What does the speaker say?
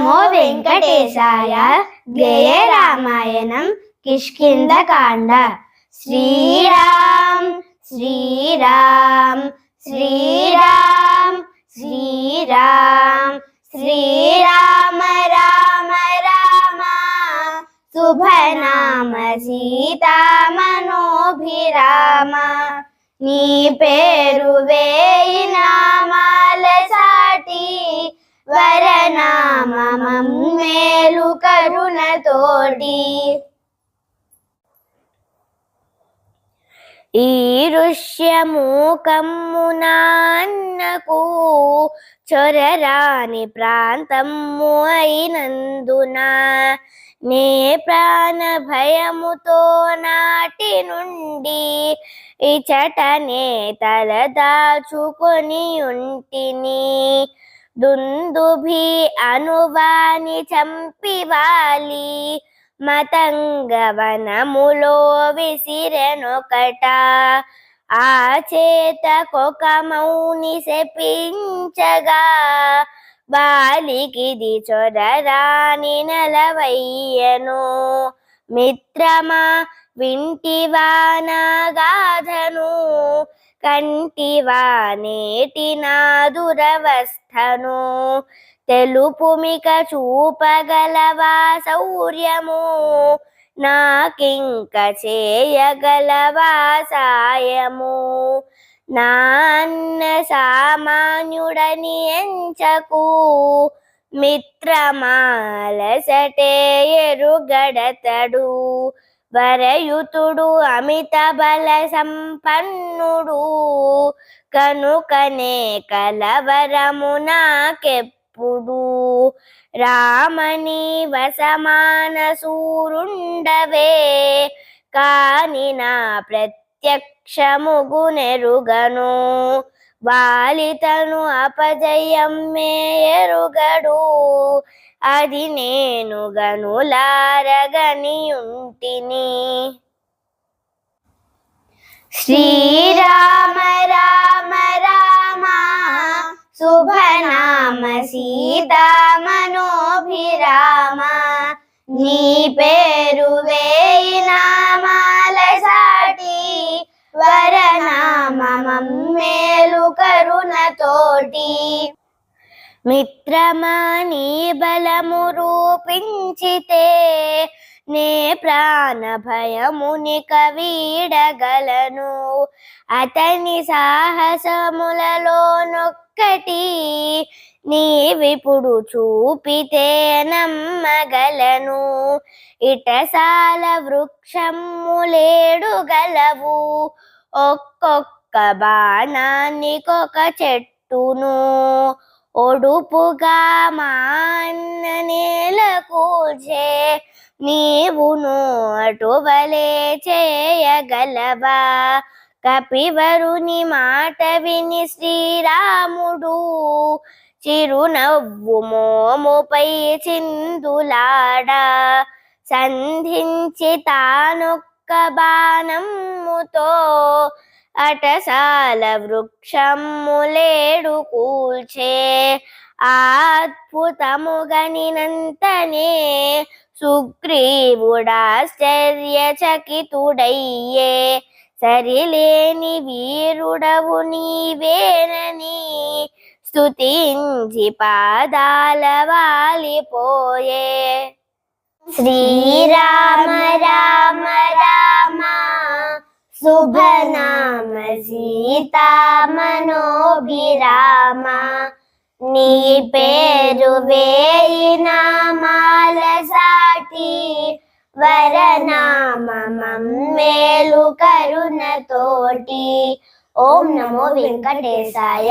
నమో వెంకటేశాయ గేయ రామాయణం కిష్కిందకాండ శ్రీరామ్ శ్రీరామ్ శ్రీరామ్ శ్రీరామ్ శ్రీరామ రామ రామ శుభనామ సీతామనోభిరామ. నీ పేరు వేయి నామాల సా వరనామం మేలు కరుణతోటి. ఈరుష్యమూకమ్మునాన్నకు చొరరాని ప్రాంతము అయినందున నే ప్రాణ భయముతో నాటి నుండి ఇచటనే తల దాచుకొని ఉంటిని. దుందుభి అనువాని చంపివాలి. మతంగవనములో విసిరెనొకట. ఆ చేతకొక మౌని శపించగా. బాలికిది చొరరాని నలవయ్యను. మిత్రమా వింటివా నాగాధను కంటివా నేటి నా దురవస్థను తెలుపుమిక చూపగలవా శౌర్యము. నాకింక చేయగలవా సాయము. నాన్న సామాన్యుడని ఎంచకు. మిత్రమాలసటే ఎరుగడతడు. వరయుతుడు అమిత బల సంపన్నుడు. కనుకనే కలవరము నాకెప్పుడు? రామని వసమాన సూరుండవే కాని నా ప్రత్యక్షముగునెరుగను వాలితను అపజయం మే ఎరుగడు అది నేను గనులారగని ఉంటిని శ్రీరామ రామ రామ శుభనామ సీతామనోభిరామ నీ పేరు వేయ తోటి మిత్రమా నీ బలము రూపించితే నే ప్రాణ భయముని కవీడగలను. అతని సాహసములలో నొక్కటి నీవిప్పుడు చూపితే నమ్మగలను. ఇటసాల వృక్షములేడు గలవు ఒక్కొక్క బాణానికొక పట్టును ఒడుపుగా మాన్న నేల కూల్చే నీవును అటువలే చేయగలవా? కపివరుని మాట విని శ్రీరాముడు చిరునవ్వు మోముపై చిందులాడా? సంధించి తానొక్క బాణముతో అటసాల వృక్షములేడు కూల్చే. అద్భుతముగనినంతనే సుగ్రీవుడాశ్చర్యచకితుడయ్యే సరిలేని వీరుడవు నీవేనని స్తుతించి పాదాల వాలిపోయే. శ్రీరామ రామ రామ. శుభనామ సీతామనోభిరామ నీ పేరు వేయి నామాల సాటి వరనామం మేలు కరుణతోటి. ఓం నమో వెంకటేశాయ.